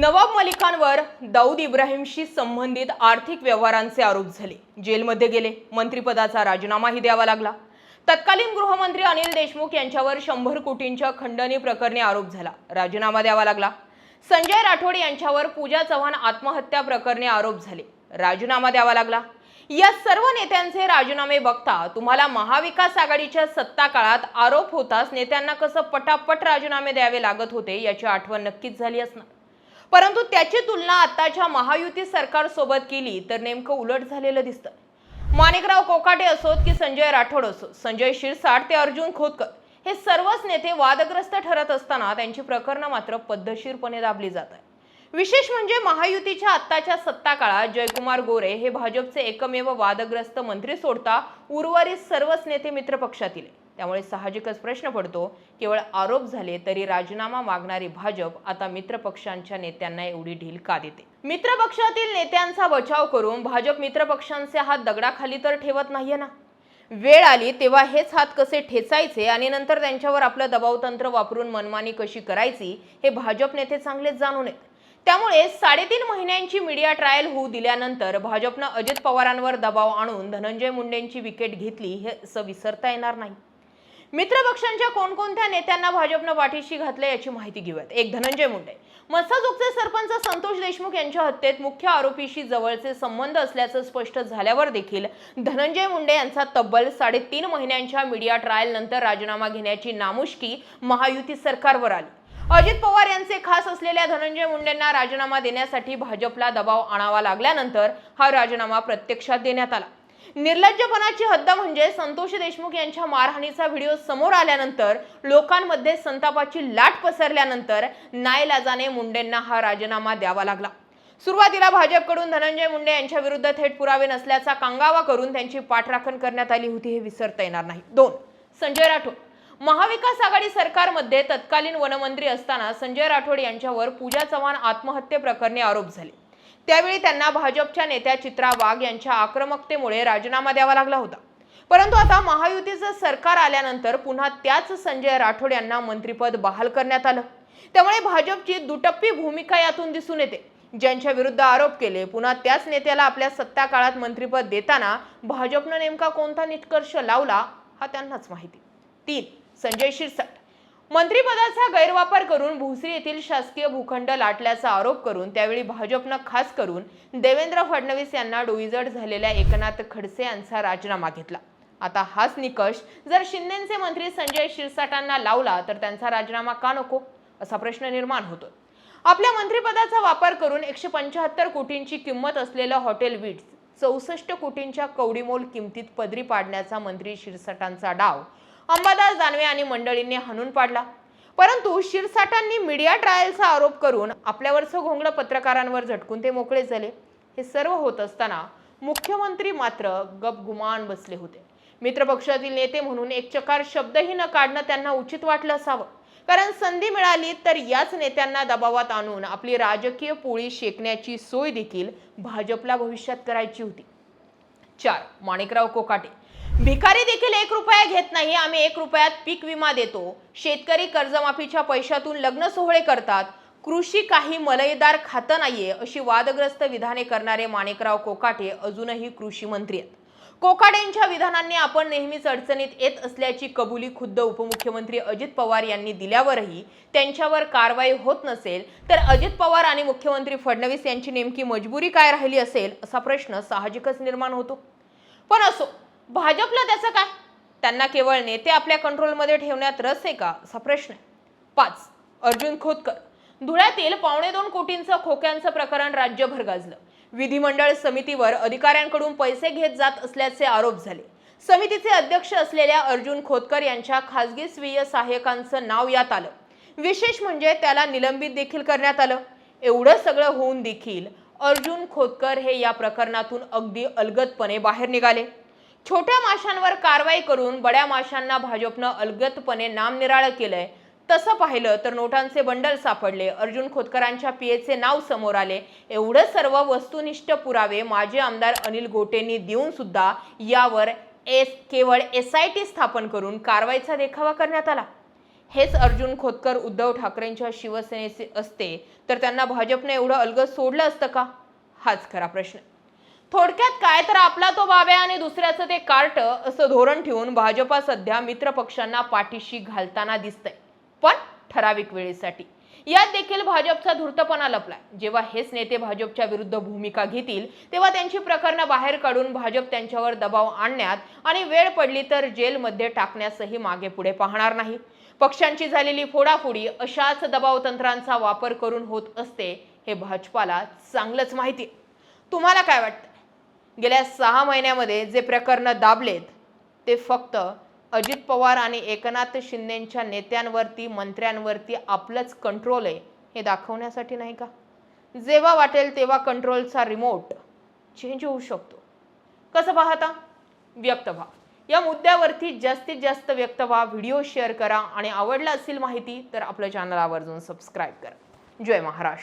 नवाब मलिकांवर दाऊद इब्राहिमशी संबंधित आर्थिक व्यवहारांचे आरोप झाले. जेलमध्ये गेले. मंत्रिपदाचा राजीनामाही द्यावा लागला. तत्कालीन गृहमंत्री अनिल देशमुख यांच्यावर शंभर कोटींच्या खंडणी प्रकरणी आरोप झाला. राजीनामा द्यावा लागला. संजय राठोड यांच्यावर पूजा चव्हाण आत्महत्या प्रकरणी आरोप झाले. राजीनामा द्यावा लागला. या सर्व नेत्यांचे राजीनामे बघता तुम्हाला महाविकास आघाडीच्या सत्ता काळात आरोप होताच नेत्यांना कसं पटापट राजीनामे द्यावे लागत होते याची आठवण नक्कीच झाली असणार. परंतु त्याची तुलना आताच्या महायुती सरकारसोबत केली तर नेमकं उलट झालेलं दिसतं. माणिकराव कोकाटे असोत की संजय राठोड असो संजय शिरसाट ते अर्जुन खोतकर. हे सर्वच नेते वादग्रस्त ठरत असताना त्यांची प्रकरणं मात्र पद्धतशीरपणे दाबली जात आहे विशेष म्हणजे महायुतीच्या आत्ताच्या सत्ता काळात जयकुमार गोरे हे भाजपचे एकमेव वादग्रस्त मंत्री सोडता उर्वरित सर्वच नेते मित्रपक्षातील त्यामुळे साहजिकच प्रश्न पडतो केवळ आरोप झाले तरी राजीनामा मागणारी भाजप आता मित्रपक्षांच्या नेत्यांना एवढी ढील का देते? मित्रपक्षातील नेत्यांचा बचाव करून भाजप मित्रपक्षांचे हात दगडाखाली तर ठेवत नाहीये ना? वेळ आली तेव्हा हेच हात कसे ठेचायचे आणि नंतर त्यांच्यावर आपलं दबावतंत्र वापरून मनमानी कशी करायची हे भाजप नेते चांगलेच जाणून आहेत. त्यामुळे साडेतीन महिन्यांची मीडिया ट्रायल होऊ दिल्यानंतर भाजपनं अजित पवारांवर दबाव आणून धनंजय मुंडेंची विकेट घेतली हे असं विसरता येणार नाही. मित्रपक्षांच्या कोणकोणत्या नेत्यांना भाजपनं पाठीशी घातले याची माहिती घेऊयात. एक धनंजय मुंडे. मस्साजोगचे सरपंच संतोष देशमुख यांच्या हत्येत मुख्य आरोपीशी जवळचे संबंध असल्याचं स्पष्ट झाल्यावर देखील धनंजय मुंडे यांचा तब्बल साडेतीन महिन्यांच्या मीडिया ट्रायल नंतर राजीनामा घेण्याची नामुष्की महायुती सरकारवर आली. अजित पवार यांचे खास असलेल्या धनंजय मुंडेंना राजीनामा देण्यासाठी भाजपला दबाव आणावा लागल्यानंतर हा राजीनामा प्रत्यक्षात देण्यात आला. निर्लज्जपणाची हद्द म्हणजे संतोष देशमुख यांच्या मारहाणीचा व्हिडिओ समोर आल्यानंतर लोकांमध्ये संतापाची लाट पसरल्यानंतर नाईलाजाने मुंडेंना हा राजीनामा द्यावा लागला. सुरुवातीला भाजपकडून धनंजय मुंडे यांच्या विरुद्ध थेट पुरावे नसल्याचा कांगावा करून त्यांची पाठराखण करण्यात आली होती हे विसरता येणार नाही. दोन संजय राठोड. महाविकास आघाडी सरकारमध्ये तत्कालीन वनमंत्री असताना संजय राठोड यांच्यावर पूजा चव्हाण आत्महत्ये प्रकरणी आरोप झाले. त्यावेळी त्यांना भाजपच्या नेत्या चित्रा वाघ यांच्या आक्रमकतेमुळे राजीनामा द्यावा लागला होता. परंतु आता महायुतीचं सरकार आल्यानंतर पुन्हा त्याच संजय राठोड यांना मंत्रिपद बहाल करण्यात आलं. त्यामुळे भाजपची दुटप्पी भूमिका यातून दिसून येते. ज्यांच्या विरुद्ध आरोप केले पुन्हा त्याच नेत्याला आपल्या सत्ता काळात मंत्रिपद देताना भाजपनं नेमका कोणता निष्कर्ष लावला हा त्यांनाच माहिती. तीन संजय शिरसाट. मंत्रिपदाचा गैरवापर करून भोसरी येथील शासकीय भूखंड लाटल्याचा आरोप करून त्यावेळी भाजपनं खास करून देवेंद्र फडणवीस यांना डोईजड झालेल्या एकनाथ खडसे यांचा राजीनामा घेतला. आता हाच निकष जर शिंदेचे मंत्री संजय शिरसाटांना लावला तर त्यांचा राजीनामा का नको? असा प्रश्न निर्माण होतो आपल्या मंत्रिपदाचा वापर करून एकशे पंच्याहत्तर कोटींची किंमत असलेलं हॉटेल विट्स चौसष्ट कोटींच्या कवडीमोल किमतीत पदरी पाडण्याचा मंत्री शिरसाटांचा डाव अंबादास दानवे आणि मंडळींनी हाणून पाडला. परंतु शिरसाटांनी मीडिया ट्रायलचा आरोप करून आपल्यावरचं घोंगडं पत्रकारांवर झटकून ते मोकळे झाले. हे सर्व होत असताना मुख्यमंत्री मात्र गपगुमान बसले होते. मित्रपक्षातील नेते म्हणून एक चकार शब्दही न काढणं त्यांना उचित वाटलं असावं. कारण संधी मिळाली तर याच नेत्यांना दबावात आणून आपली राजकीय पोळी शेकण्याची सोय देखील भाजपला भविष्यात करायची होती. चार माणिकराव कोकाटे. भिकारी देखील एक रुपया घेत नाही आम्ही एक रुपयात पीक विमा देतो. शेतकरी कर्जमाफीच्या पैशातून लग्न सोहळे करतात. कृषी काही मलईदार खातं नाहीये अशी वादग्रस्त विधाने करणारे माणिकराव कोकाटे अजूनही कृषी मंत्री आहेत. कोकाटेंच्या विधानांनी आपण नेहमीच अडचणीत येत असल्याची कबुली खुद्द उपमुख्यमंत्री अजित पवार यांनी दिल्यावरही त्यांच्यावर कारवाई होत नसेल तर अजित पवार आणि मुख्यमंत्री फडणवीस यांची नेमकी मजबुरी काय राहिली असेल असा प्रश्न साहजिकच निर्माण होतो. पण असो भाजपला त्याचं काय? त्यांना केवळ नेते आपल्या कंट्रोलमध्ये ठेवण्यात रस आहे का? असा प्रश्न आहे. पाच अर्जुन खोतकर. धुळ्यातील पावणे दोन कोटींचं खोक्यांचं प्रकरण राज्यभर गाजलं. विधिमंडळ समितीवर अधिकाऱ्यांकडून पैसे घेत जात असल्याचे आरोप झाले. समितीचे अध्यक्ष असलेल्या अर्जुन खोतकर यांच्या खासगी स्वीय सहाय्यकांचं नाव यात आलं. विशेष म्हणजे त्याला निलंबित देखील करण्यात आलं. एवढं सगळं होऊन देखील अर्जुन खोतकर हे या प्रकरणातून अगदी अलगदपणे बाहेर निघाले. छोट्या माशांवर कारवाई करून बड्या माशांना भाजपनं अलगतपणे नामनिराळं केलंय. तसं पाहिलं तर नोटांचे बंडल सापडले. अर्जुन खोतकरांच्या पीएचे नाव समोर आले. एवढं सर्व वस्तुनिष्ठ पुरावे माजी आमदार अनिल गोटेंनी देऊन सुद्धा यावर एस केवळ एस आय टी स्थापन करून कारवाईचा देखावा करण्यात आला. हेच अर्जुन खोतकर उद्धव ठाकरेंच्या शिवसेनेचे असते. तर त्यांना भाजपने एवढं अलगद सोडलं असतं का? हाच खरा प्रश्न. थोडक्यात काय तर आपला तो बाब्या आणि दुसऱ्याचं ते कार्ट असं धोरण ठेवून भाजपा सध्या मित्र पक्षांना पाठीशी घालताना दिसतंय. पण ठराविक वेळेसाठी. यात देखील भाजपचा धूर्तपणा लपलाय. जेव्हा हेच नेते भाजपच्या विरुद्ध भूमिका घेतील तेव्हा त्यांची प्रकरणं बाहेर काढून भाजप त्यांच्यावर दबाव आणण्यात आणि वेळ पडली तर जेलमध्ये टाकण्यासही मागे पुढे पाहणार नाही. पक्षांची झालेली फोडाफोडी अशाच दबाव तंत्रांचा वापर करून होत असते हे भाजपाला चांगलंच माहिती आहे. तुम्हाला काय वाटतं? गेल्या सहा महिन्यामध्ये जे प्रकरण दाबलेत ते फक्त अजित पवार आणि एकनाथ शिंदेंच्या नेत्यांवरती मंत्र्यांवरती आपलंच कंट्रोल आहे हे दाखवण्यासाठी नाही का? जेव्हा वाटेल तेव्हा कंट्रोलचा रिमोट चेंज होऊ शकतो. कसं पाहता? व्यक्त व्हा. या मुद्द्यावरती जास्तीत जास्त व्यक्त व्हा व्हिडिओ शेअर करा आणि आवडला असेल माहिती तर आपलं चॅनल आवर्जून सबस्क्राईब करा. जय महाराष्ट्र.